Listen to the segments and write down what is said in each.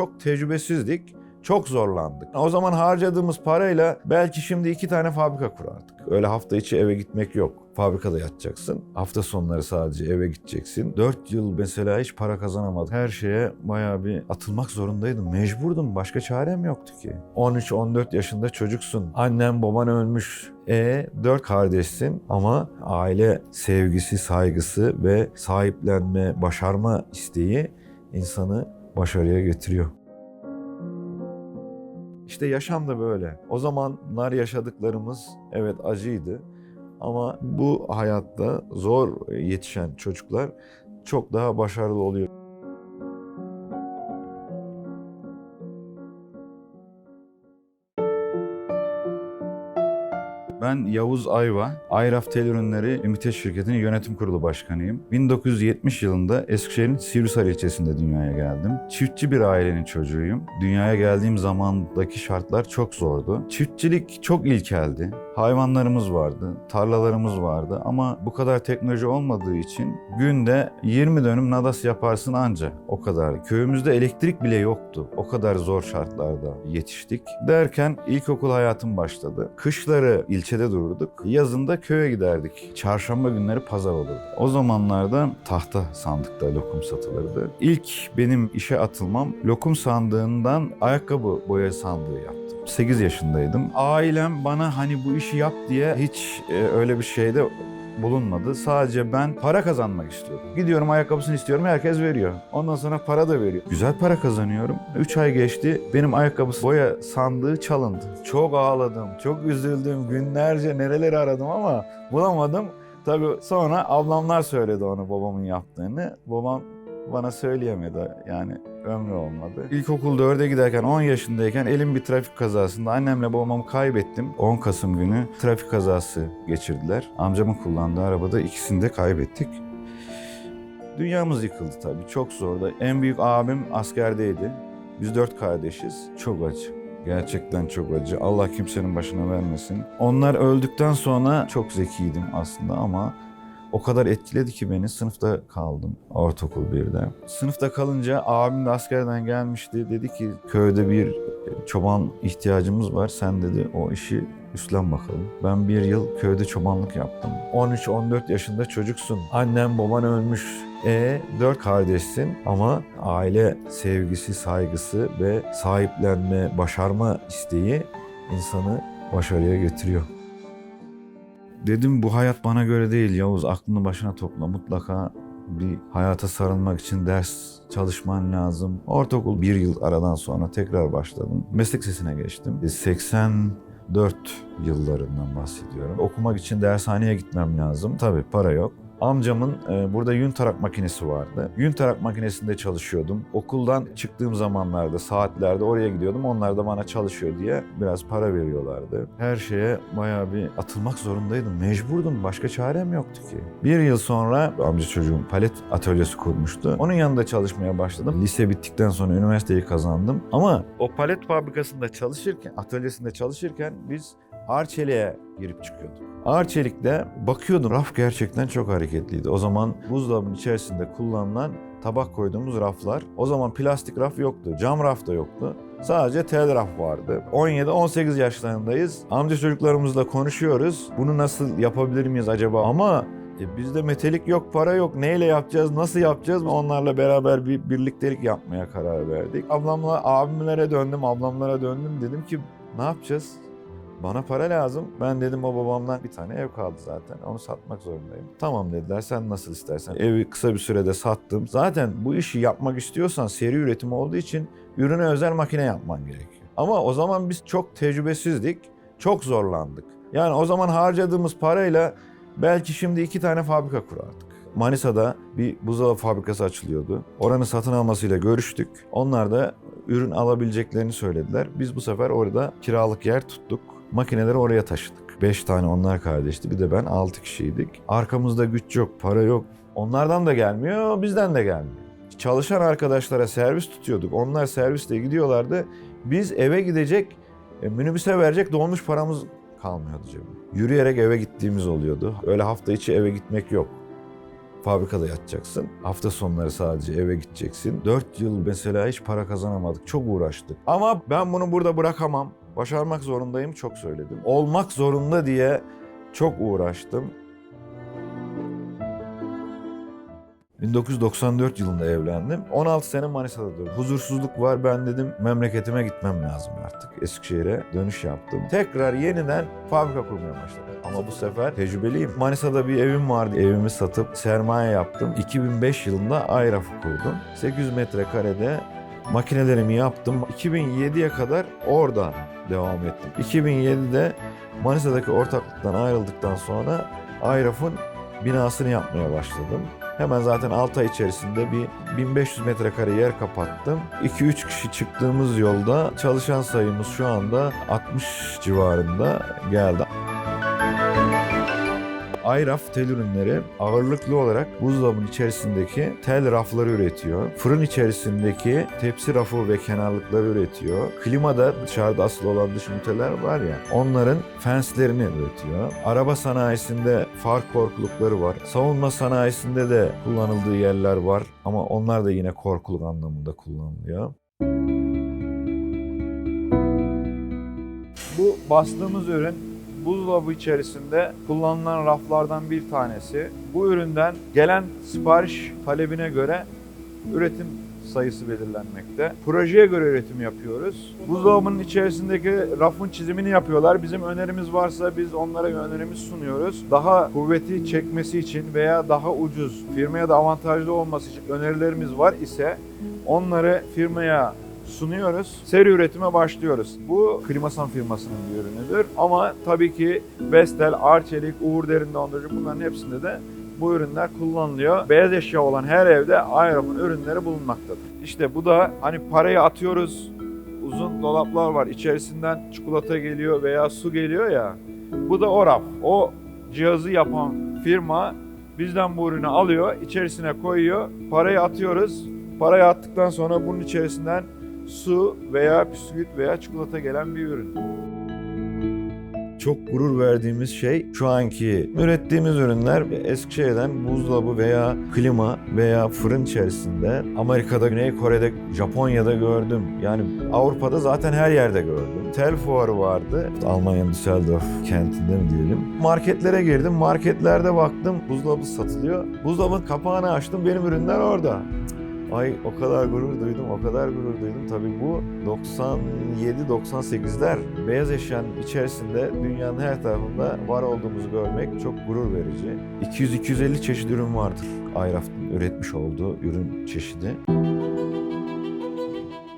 çok tecrübesizdik. Çok zorlandık. O zaman harcadığımız parayla belki şimdi iki tane fabrika kurardık. Öyle hafta içi eve gitmek yok. Fabrikada yatacaksın. Hafta sonları sadece eve gideceksin. 4 yıl mesela hiç para kazanamadım. Her şeye bayağı bir atılmak zorundaydım. Mecburdum. Başka çarem yoktu ki. 13-14 yaşında çocuksun. Annem baban ölmüş. E dört kardeşsin ama aile sevgisi, saygısı ve sahiplenme, başarma isteği insanı başarıya getiriyor. İşte yaşam da böyle. O zamanlar yaşadıklarımız evet acıydı. Ama bu hayatta zor yetişen çocuklar çok daha başarılı oluyor. Ben Yavuz Ayva, Ayraf Tel Ürünleri Limited Şirketi'nin yönetim kurulu başkanıyım. 1970 yılında Eskişehir'in Sivrisar ilçesinde dünyaya geldim. Çiftçi bir ailenin çocuğuyum. Dünyaya geldiğim zamandaki şartlar çok zordu. Çiftçilik çok ilkeldi. Hayvanlarımız vardı, tarlalarımız vardı ama bu kadar teknoloji olmadığı için günde 20 dönüm nadas yaparsın anca o kadar. Köyümüzde elektrik bile yoktu. O kadar zor şartlarda yetiştik. Derken ilkokul hayatım başladı. Kışları ilçede dururduk. Yazında köye giderdik. Çarşamba günleri pazar olurdu. O zamanlarda tahta sandıkta lokum satılırdı. İlk benim işe atılmam lokum sandığından ayakkabı boya sandığı yaptım. 8 yaşındaydım. Ailem bana hani bu işi yap diye hiç e, öyle bir şeyde bulunmadı. Sadece ben para kazanmak istiyordum. Gidiyorum ayakkabısını istiyorum herkes veriyor. Ondan sonra para da veriyor. Güzel para kazanıyorum. 3 ay geçti benim ayakkabısı boya sandığı çalındı. Çok ağladım, çok üzüldüm. Günlerce nereleri aradım ama bulamadım. Tabii sonra ablamlar söyledi onu babamın yaptığını. Babam bana söyleyemedi yani ömrü olmadı. İlkokul 4'e giderken 10 yaşındayken elim bir trafik kazasında annemle babamı kaybettim. 10 Kasım günü trafik kazası geçirdiler. Amcamın kullandığı arabada ikisini de kaybettik. Dünyamız yıkıldı tabii çok zordu. En büyük abim askerdeydi. Biz dört kardeşiz. Çok acı. Gerçekten çok acı. Allah kimsenin başına vermesin. Onlar öldükten sonra çok zekiydim aslında ama o kadar etkiledi ki beni sınıfta kaldım ortaokul 1'de. Sınıfta kalınca abim de askerden gelmişti. Dedi ki köyde bir çoban ihtiyacımız var. Sen dedi o işi üstlen bakalım. Ben bir yıl köyde çobanlık yaptım. 13-14 yaşında çocuksun. Annem baban ölmüş. E dört kardeşsin ama aile sevgisi, saygısı ve sahiplenme, başarma isteği insanı başarıya getiriyor. Dedim bu hayat bana göre değil Yavuz. Aklını başına topla. Mutlaka bir hayata sarılmak için ders çalışman lazım. Ortaokul bir yıl aradan sonra tekrar başladım. Meslek sesine geçtim. 84 yıllarından bahsediyorum. Okumak için dershaneye gitmem lazım. Tabii para yok. Amcamın e, burada yün tarak makinesi vardı. Yün tarak makinesinde çalışıyordum. Okuldan çıktığım zamanlarda, saatlerde oraya gidiyordum. Onlar da bana çalışıyor diye biraz para veriyorlardı. Her şeye bayağı bir atılmak zorundaydım. Mecburdum. Başka çarem yoktu ki. Bir yıl sonra amca çocuğum palet atölyesi kurmuştu. Onun yanında çalışmaya başladım. Lise bittikten sonra üniversiteyi kazandım. Ama o palet fabrikasında çalışırken, atölyesinde çalışırken biz Arçelik'e girip çıkıyorduk. Arçelik'te bakıyordum raf gerçekten çok hareketliydi. O zaman buzdolabının içerisinde kullanılan tabak koyduğumuz raflar. O zaman plastik raf yoktu, cam raf da yoktu. Sadece tel raf vardı. 17-18 yaşlarındayız. Amca çocuklarımızla konuşuyoruz. Bunu nasıl yapabilir miyiz acaba? Ama e, bizde metelik yok, para yok. Neyle yapacağız, nasıl yapacağız? Onlarla beraber bir birliktelik yapmaya karar verdik. Ablamla, abimlere döndüm, ablamlara döndüm. Dedim ki ne yapacağız? Bana para lazım. Ben dedim o babamdan bir tane ev kaldı zaten. Onu satmak zorundayım. Tamam dediler sen nasıl istersen. Evi kısa bir sürede sattım. Zaten bu işi yapmak istiyorsan seri üretim olduğu için ürüne özel makine yapman gerekiyor. Ama o zaman biz çok tecrübesizdik. Çok zorlandık. Yani o zaman harcadığımız parayla belki şimdi iki tane fabrika kurardık. Manisa'da bir buzdolabı fabrikası açılıyordu. Oranın satın almasıyla görüştük. Onlar da ürün alabileceklerini söylediler. Biz bu sefer orada kiralık yer tuttuk. Makineleri oraya taşıdık. 5 tane onlar kardeşti. Bir de ben 6 kişiydik. Arkamızda güç yok, para yok. Onlardan da gelmiyor, bizden de gelmiyor. Çalışan arkadaşlara servis tutuyorduk. Onlar serviste gidiyorlardı. Biz eve gidecek, e, minibüse verecek dolmuş paramız kalmıyordu cebimde. Yürüyerek eve gittiğimiz oluyordu. Öyle hafta içi eve gitmek yok. fabrikada yatacaksın. Hafta sonları sadece eve gideceksin. 4 yıl mesela hiç para kazanamadık. Çok uğraştık. Ama ben bunu burada bırakamam. Başarmak zorundayım çok söyledim. Olmak zorunda diye çok uğraştım. 1994 yılında evlendim. 16 sene Manisa'da durdum. Huzursuzluk var. Ben dedim memleketime gitmem lazım artık. Eskişehir'e dönüş yaptım. Tekrar yeniden fabrika kurmaya başladım. Ama bu sefer tecrübeliyim. Manisa'da bir evim vardı. Evimi satıp sermaye yaptım. 2005 yılında Ayraf'ı kurdum. 800 metrekarede makinelerimi yaptım. 2007'ye kadar orada devam ettim. 2007'de Manisa'daki ortaklıktan ayrıldıktan sonra Ayraf'ın binasını yapmaya başladım. Hemen zaten 6 ay içerisinde bir 1500 metrekare yer kapattım. 2-3 kişi çıktığımız yolda çalışan sayımız şu anda 60 civarında geldi. Ayraf tel ürünleri ağırlıklı olarak buzdolabının içerisindeki tel rafları üretiyor. Fırın içerisindeki tepsi rafı ve kenarlıkları üretiyor. Klimada dışarıda asıl olan dış üniteler var ya onların fenslerini üretiyor. Araba sanayisinde far korkulukları var. Savunma sanayisinde de kullanıldığı yerler var ama onlar da yine korkuluk anlamında kullanılıyor. Bu bastığımız ürün buzdolabı içerisinde kullanılan raflardan bir tanesi. Bu üründen gelen sipariş talebine göre üretim sayısı belirlenmekte. Projeye göre üretim yapıyoruz. Buzdolabının içerisindeki rafın çizimini yapıyorlar. Bizim önerimiz varsa biz onlara önerimiz sunuyoruz. Daha kuvveti çekmesi için veya daha ucuz, firmaya da avantajlı olması için önerilerimiz var ise onları firmaya sunuyoruz. Seri üretime başlıyoruz. Bu Klimasan firmasının bir ürünüdür. Ama tabii ki Vestel, Arçelik, Uğur Derin Dondurucu bunların hepsinde de bu ürünler kullanılıyor. Beyaz eşya olan her evde Ayraf'ın ürünleri bulunmaktadır. İşte bu da hani parayı atıyoruz. Uzun dolaplar var. İçerisinden çikolata geliyor veya su geliyor ya. Bu da o raf. O cihazı yapan firma bizden bu ürünü alıyor, içerisine koyuyor. Parayı atıyoruz. Parayı attıktan sonra bunun içerisinden su veya bisküvit veya çikolata gelen bir ürün. Çok gurur verdiğimiz şey şu anki ürettiğimiz ürünler Eskişehir'den buzdolabı veya klima veya fırın içerisinde Amerika'da, Güney Kore'de, Japonya'da gördüm. Yani Avrupa'da zaten her yerde gördüm. Tel fuarı vardı. Almanya'nın Düsseldorf kentinde mi diyelim. Marketlere girdim. Marketlerde baktım buzdolabı satılıyor. Buzdolabının kapağını açtım. Benim ürünler orada. Ay o kadar gurur duydum, o kadar gurur duydum. Tabii bu 97-98'ler beyaz eşyanın içerisinde dünyanın her tarafında var olduğumuzu görmek çok gurur verici. 200-250 çeşit ürün vardır Ayraf'ın üretmiş olduğu ürün çeşidi.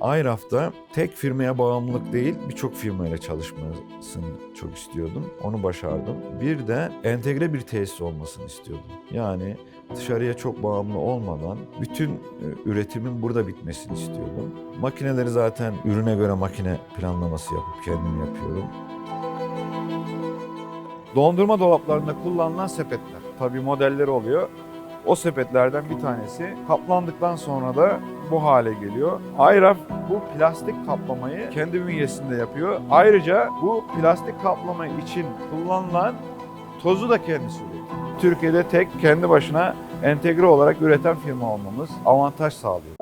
Ayraf'ta tek firmaya bağımlılık değil birçok firmayla çalışmasını çok istiyordum. Onu başardım. Bir de entegre bir tesis olmasını istiyordum. Yani dışarıya çok bağımlı olmadan bütün e, üretimin burada bitmesini istiyordum. Makineleri zaten ürüne göre makine planlaması yapıp kendim yapıyorum. Dondurma dolaplarında kullanılan sepetler. Tabii modelleri oluyor. O sepetlerden bir tanesi kaplandıktan sonra da bu hale geliyor. Ayraf bu plastik kaplamayı kendi bünyesinde yapıyor. Ayrıca bu plastik kaplama için kullanılan tozu da kendisi üretiyor. Türkiye'de tek kendi başına entegre olarak üreten firma olmamız avantaj sağlıyor.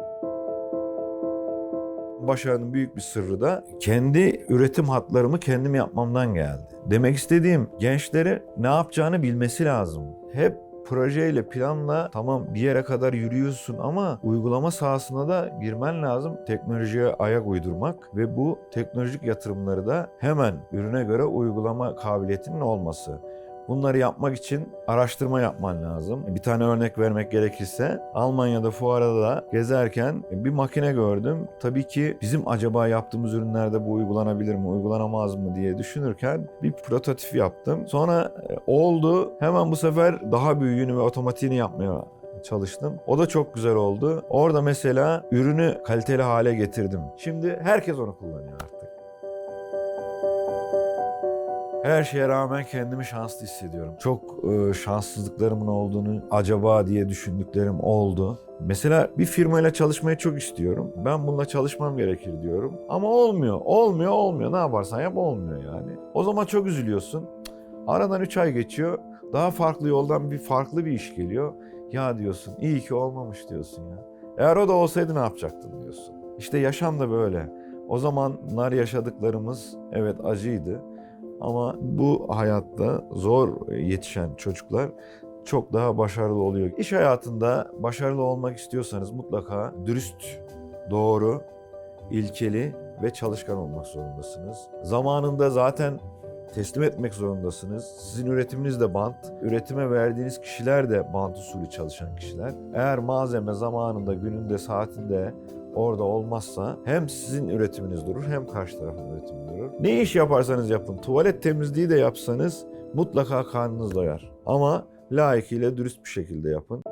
Başarının büyük bir sırrı da kendi üretim hatlarımı kendim yapmamdan geldi. Demek istediğim gençlere ne yapacağını bilmesi lazım. Hep projeyle, planla tamam bir yere kadar yürüyorsun ama uygulama sahasına da girmen lazım. Teknolojiye ayak uydurmak ve bu teknolojik yatırımları da hemen ürüne göre uygulama kabiliyetinin olması. Bunları yapmak için araştırma yapman lazım. Bir tane örnek vermek gerekirse Almanya'da fuarda gezerken bir makine gördüm. Tabii ki bizim acaba yaptığımız ürünlerde bu uygulanabilir mi, uygulanamaz mı diye düşünürken bir prototip yaptım. Sonra e, oldu. Hemen bu sefer daha büyüğünü ve otomatiğini yapmaya çalıştım. O da çok güzel oldu. Orada mesela ürünü kaliteli hale getirdim. Şimdi herkes onu kullanıyor artık. Her şeye rağmen kendimi şanslı hissediyorum. Çok e, şanssızlıklarımın olduğunu acaba diye düşündüklerim oldu. Mesela bir firmayla çalışmayı çok istiyorum. Ben bununla çalışmam gerekir diyorum. Ama olmuyor, olmuyor, olmuyor. Ne yaparsan yap olmuyor yani. O zaman çok üzülüyorsun. Aradan 3 ay geçiyor. Daha farklı yoldan bir farklı bir iş geliyor. Ya diyorsun iyi ki olmamış diyorsun ya. Eğer o da olsaydı ne yapacaktın diyorsun. İşte yaşam da böyle. O zamanlar yaşadıklarımız evet acıydı. Ama bu hayatta zor yetişen çocuklar çok daha başarılı oluyor. İş hayatında başarılı olmak istiyorsanız mutlaka dürüst, doğru, ilkeli ve çalışkan olmak zorundasınız. Zamanında zaten teslim etmek zorundasınız. Sizin üretiminiz de bant. Üretime verdiğiniz kişiler de bant usulü çalışan kişiler. Eğer malzeme zamanında, gününde, saatinde orada olmazsa hem sizin üretiminiz durur hem karşı tarafın üretimi durur. Ne iş yaparsanız yapın, tuvalet temizliği de yapsanız mutlaka karnınız doyar. Ama layıkıyla dürüst bir şekilde yapın.